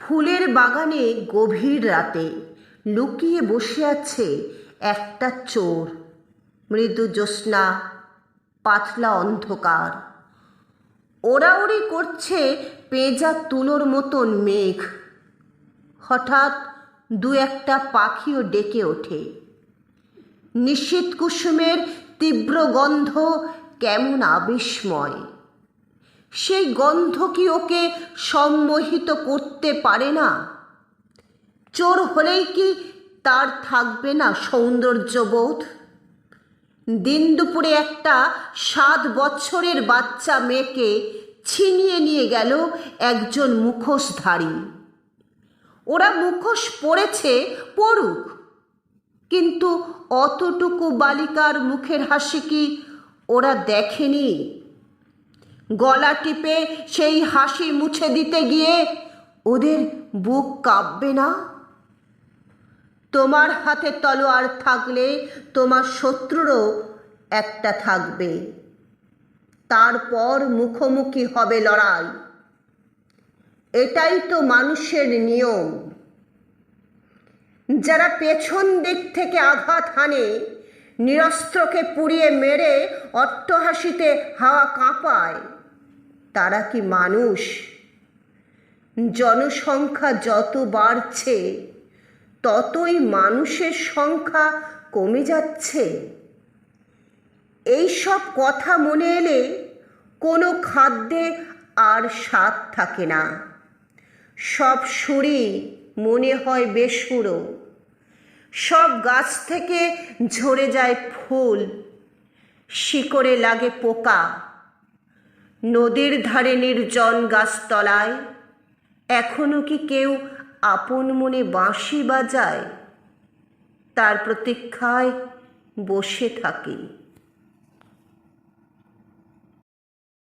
ফুলের বাগানে গভীর রাতে লুকিয়ে বসে আছে একটা চোর। মৃদু জ্যোৎস্না, পাতলা অন্ধকার। ওড়াউড়ি করছে পেঁজা তুলোর মতন মেঘ। হঠাৎ দু একটা পাখিও ডেকে ওঠে। নিশীত কুসুমের তীব্র গন্ধ কেমন আবিস্ময়। সেই গন্ধ কি ওকে সম্মোহিত করতে পারে না? চোর হলেই কি তার থাকবে না সৌন্দর্যবোধ দিন দুপুরে একটা সাত বছরের বাচ্চা মেয়েকে ছিনিয়ে নিয়ে গেল একজন মুখোশধারী। ওরা মুখোশ পড়েছে পড়ুক। কিন্তু অতটুকু বালিকার মুখের হাসি কি ওরা দেখেনি? গলা টিপে সেই হাসি মুছে দিতে গিয়ে ওদের বুক কাঁপবে না? তোমার হাতে তলোয়ার থাকলে তোমার শত্রুরও একটা থাকবে। তারপর মুখোমুখি হবে লড়াই। এটাই তো মানুষের নিয়ম। যারা পেছন দিক থেকে আঘাত হানে, নিরস্ত্রকে পুড়িয়ে মেরে অট্টহাসিতে হাওয়া কাঁপায়। তারা কি মানুষ? জনসংখ্যা যত বাড়ছে, ততই মানুষের সংখ্যা কমে যাচ্ছে। এইসব কথা মনে এলে কোনো খাদ্যে আর স্বাদ থাকে না। সব সুরই মনে হয় বেসুরো। সব গাছ থেকে ঝরে যায় ফুল। শিকড়ে লাগে পোকা। নদীর ধারে নির্জন গাছতলায়। এখনও কি কেউ আপন মনে বাঁশি বাজায়? তার প্রতীক্ষায় বসে থাকি।